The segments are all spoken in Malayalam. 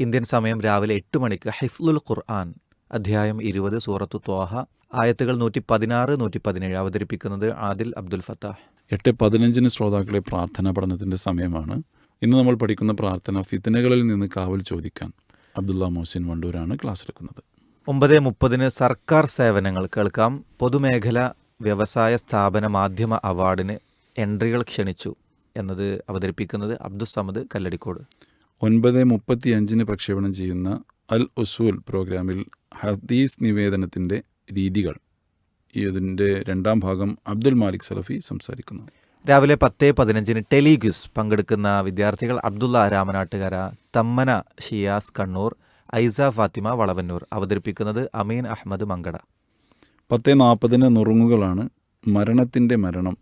ഇന്ത്യൻ സമയം രാവിലെ എട്ട് മണിക്ക് ഹിഫ്ലുൽ ഖുർആൻ അധ്യായം ഇരുപത് സൂറത്തു ത്വാഹ ആയത്തുകൾ നൂറ്റി പതിനാറ് നൂറ്റി പതിനേഴ് അവതരിപ്പിക്കുന്നത് ആദിൽ അബ്ദുൽ ഫത്താഹ്. എട്ട് പതിനഞ്ചിന് ശ്രോതാക്കളെ പ്രാർത്ഥനാ പഠനത്തിന്റെ സമയമാണ്. ഇന്ന് നമ്മൾ പഠിക്കുന്ന പ്രാർത്ഥന ഫിത്തനകളിൽ നിന്ന് കാവൽ ചോദിക്കാൻ അബ്ദുള്ള മോസിൻ വണ്ടൂരാണ് ക്ലാസ് എടുക്കുന്നത്. ഒമ്പത് മുപ്പതിന് സർക്കാർ സേവനങ്ങൾ കേൾക്കാം. പൊതുമേഖല വ്യവസായ സ്ഥാപന മാധ്യമ അവാർഡിന് എൻട്രികൾ ക്ഷണിച്ചു എന്നത് അവതരിപ്പിക്കുന്നത് അബ്ദുസമദ് കല്ലടിക്കോട്. ഒൻപത് മുപ്പത്തി അഞ്ചിന് പ്രക്ഷേപണം ചെയ്യുന്ന അൽ ഉസൂൽ പ്രോഗ്രാമിൽ ഹദീസ് നിവേദനത്തിന്റെ രീതികൾ. ഇതിന്റെ രണ്ടാം ഭാഗം അബ്ദുൽ മാലിക് സലഫി സംസാരിക്കുന്നു. രാവിലെ പത്ത് പതിനഞ്ചിന് ടെലിഗ്യൂസ് പങ്കെടുക്കുന്ന വിദ്യാർത്ഥികൾ അബ്ദുള്ള രാമനാട്ടുകര തമ്മന ഷിയാസ് കണ്ണൂർ ഐസ ഫാത്തിമ വളവന്നൂർ അവതരിപ്പിക്കുന്നത് അമീൻ അഹമ്മദ് മങ്കട. പത്ത് നാൽപ്പതിന് നുറുങ്ങുകളാണ് മരണത്തിന്റെ മരണം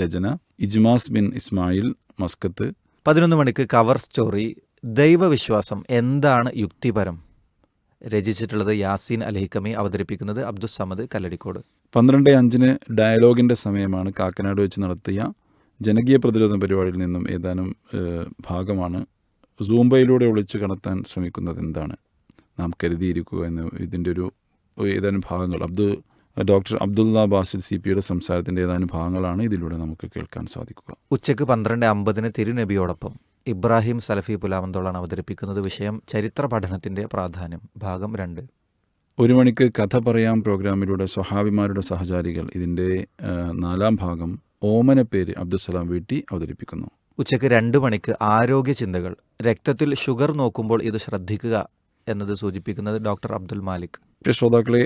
രചന ഇജ്മാസ് ബിൻ ഇസ്മായിൽ മസ്കത്ത് പതിനൊന്ന് മണിക്ക് കവർ സ്റ്റോറി ദൈവവിശ്വാസം എന്താണ് യുക്തിപരം? രചിച്ചിട്ടുള്ളത് യാസീൻ അലഹിക്കമി അവതരിപ്പിക്കുന്നത് അബ്ദുസമദ് കല്ലടിക്കോട്. പന്ത്രണ്ട് അഞ്ചിന് ഡയലോഗിന്റെ സമയമാണ് കാക്കനാട് വെച്ച് നടത്തിയ ജനകീയ പ്രതിരോധ പരിപാടിയിൽ നിന്നും ഏതാനും ഭാഗമാണ് സൂംബയിലൂടെ ഒളിച്ചു കടത്താൻ ശ്രമിക്കുന്നത് എന്താണ് നാം കരുതിയിരിക്കുക എന്ന് ഇതിന്റെ ഒരു ഏതാനും ഭാഗങ്ങൾ. അബ്ദു ഡോക്ടർ അബ്ദുള്ള ബാസിൽ സി പിയുടെ സംസാരത്തിന്റെ ഏതാനും ഭാഗങ്ങളാണ് ഇതിലൂടെ നമുക്ക് കേൾക്കാൻ സാധിക്കുക. ഉച്ചയ്ക്ക് പന്ത്രണ്ട് അമ്പതിന് തിരുനബിയോടൊപ്പം ഇബ്രാഹിം സലഫി പുലാമന്തോളാണ് അവതരിപ്പിക്കുന്നത് വിഷയം ചരിത്ര പഠനത്തിന്റെ പ്രാധാന്യം ഭാഗം രണ്ട്. ഒരു മണിക്ക് കഥ പറയാം പ്രോഗ്രാമിലൂടെ സ്വഹാബിമാരുടെ സഹചാരികൾ. ഇതിന്റെ നാലാം ഭാഗം ഓമനപ്പേര് അബ്ദുസലാം വീട്ടി അവതരിപ്പിക്കുന്നു. ഉച്ചയ്ക്ക് രണ്ട് മണിക്ക് ആരോഗ്യ ചിന്തകൾ. രക്തത്തിൽ ഷുഗർ നോക്കുമ്പോൾ ഇത് ശ്രദ്ധിക്കുക എന്നത് സൂചിപ്പിക്കുന്നത് ഡോക്ടർ അബ്ദുൽ മാലിക്. ശ്രോതാക്കളെ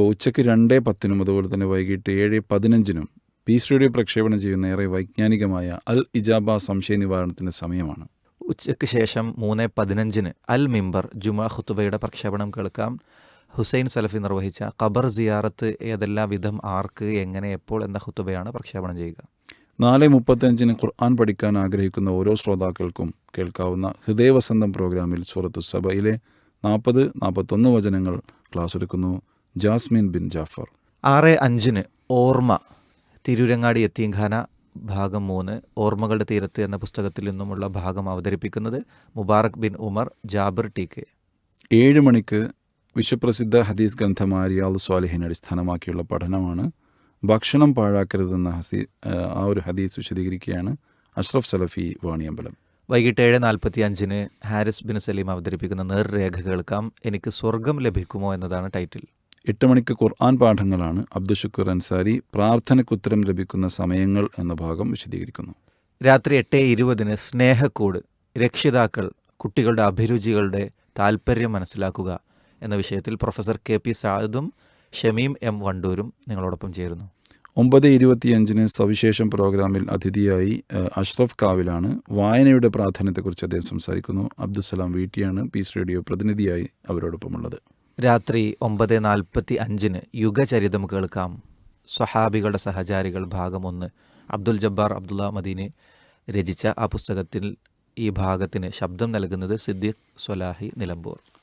ഉച്ചയ്ക്ക് രണ്ട് പത്തിനും അതുപോലെ തന്നെ വൈകിട്ട് ഏഴ് പതിനഞ്ചിനും പീസ് റേഡിയോ പ്രക്ഷേപണം ചെയ്യുന്ന ഏറെ വൈജ്ഞാനികമായ അൽ ഇജാബ സംശയ നിവാരണത്തിന്റെ സമയമാണ്. ഉച്ചയ്ക്ക് ശേഷം മൂന്ന് പതിനഞ്ചിന് അൽ മിമ്പർ ജുമാ ഖുത്തുബയുടെ പ്രക്ഷേപണം കേൾക്കാം. ഹുസൈൻ സലഫി നിർവഹിച്ച ഖബർ സിയാറത്ത് ഏതെല്ലാം വിധം ആർക്ക് എങ്ങനെ എപ്പോൾ എന്ന ഖുത്തുബയാണ് പ്രക്ഷേപണം ചെയ്യുക. നാല് മുപ്പത്തഞ്ചിന് ഖുർആൻ പഠിക്കാൻ ആഗ്രഹിക്കുന്ന ഓരോ ശ്രോതാക്കൾക്കും കേൾക്കാവുന്ന ഹൃദയവസന്തം പ്രോഗ്രാമിൽ സൂറത്തു സഭയിലെ നാൽപ്പത് നാൽപ്പത്തൊന്ന് വചനങ്ങൾ ക്ലാസ് എടുക്കുന്നു. ജാസ്മിൻ ബിൻ ജാഫർ. ആറ് അഞ്ചിന് ഓർമ്മ. തിരൂരങ്ങാടി എത്തീംഖാന ഭാഗം മൂന്ന് ഓർമ്മകളുടെ തീരത്ത് എന്ന പുസ്തകത്തിൽ നിന്നുമുള്ള ഭാഗം അവതരിപ്പിക്കുന്നത് മുബാറക് ബിൻ ഉമർ ജാബിർ ടി കെ. ഏഴ് മണിക്ക് വിശ്വപ്രസിദ്ധ ഹദീസ് ഗ്രന്ഥമായ റിയാൽ സ്വാലിഹിനെ അടിസ്ഥാനമാക്കിയുള്ള പഠനമാണ്. ഭക്ഷണം പാഴാക്കരുതെന്ന ഹസീ ആ ഒരു ഹദീസ് വിശദീകരിക്കുകയാണ് അഷ്റഫ് സലഫി വാണിയമ്പലം. വൈകിട്ട് ഏഴ് നാൽപ്പത്തി അഞ്ചിന് ഹാരിസ് ബിൻ സലീം അവതരിപ്പിക്കുന്ന നേർരേഖ കേൾക്കാം. എനിക്ക് സ്വർഗം ലഭിക്കുമോ എന്നതാണ് ടൈറ്റിൽ. എട്ട് മണിക്ക് ഖുർആൻ പാഠങ്ങളാണ് അബ്ദുഷക്കുർ അൻസാരി പ്രാർത്ഥനയ്ക്കുത്തരം ലഭിക്കുന്ന സമയങ്ങൾ എന്ന ഭാഗം വിശദീകരിക്കുന്നു. രാത്രി എട്ട് ഇരുപതിന് സ്നേഹക്കൂട് രക്ഷിതാക്കൾ കുട്ടികളുടെ അഭിരുചികളുടെ താല്പര്യം മനസ്സിലാക്കുക എന്ന വിഷയത്തിൽ പ്രൊഫസർ കെ പി സാദും ഷമീം എം വണ്ടൂരും നിങ്ങളോടൊപ്പം ചേരുന്നു. ഒമ്പത് ഇരുപത്തിയഞ്ചിന് സവിശേഷം പ്രോഗ്രാമിൽ അതിഥിയായി അഷ്റഫ് കാവിലാണ്. വായനയുടെ പ്രാധാന്യത്തെക്കുറിച്ച് അദ്ദേഹം സംസാരിക്കുന്നു. അബ്ദുസലാം വീട്ടിയാണ്. പീസ് റേഡിയോ പ്രതിനിധിയായി അവരോടൊപ്പമുള്ളത്. രാത്രി ഒമ്പത് നാൽപ്പത്തി അഞ്ചിന് യുഗചരിതം കേൾക്കാം. സ്വഹാബികളുടെ സഹചാരികൾ ഭാഗം ഒന്ന്. അബ്ദുൽ ജബ്ബാർ അബ്ദുള്ള മദീന് രചിച്ച ആ പുസ്തകത്തിൽ ഈ ഭാഗത്തിന് ശബ്ദം നൽകുന്നത് സിദ്ദിഖ് സ്വലാഹി നിലമ്പൂർ.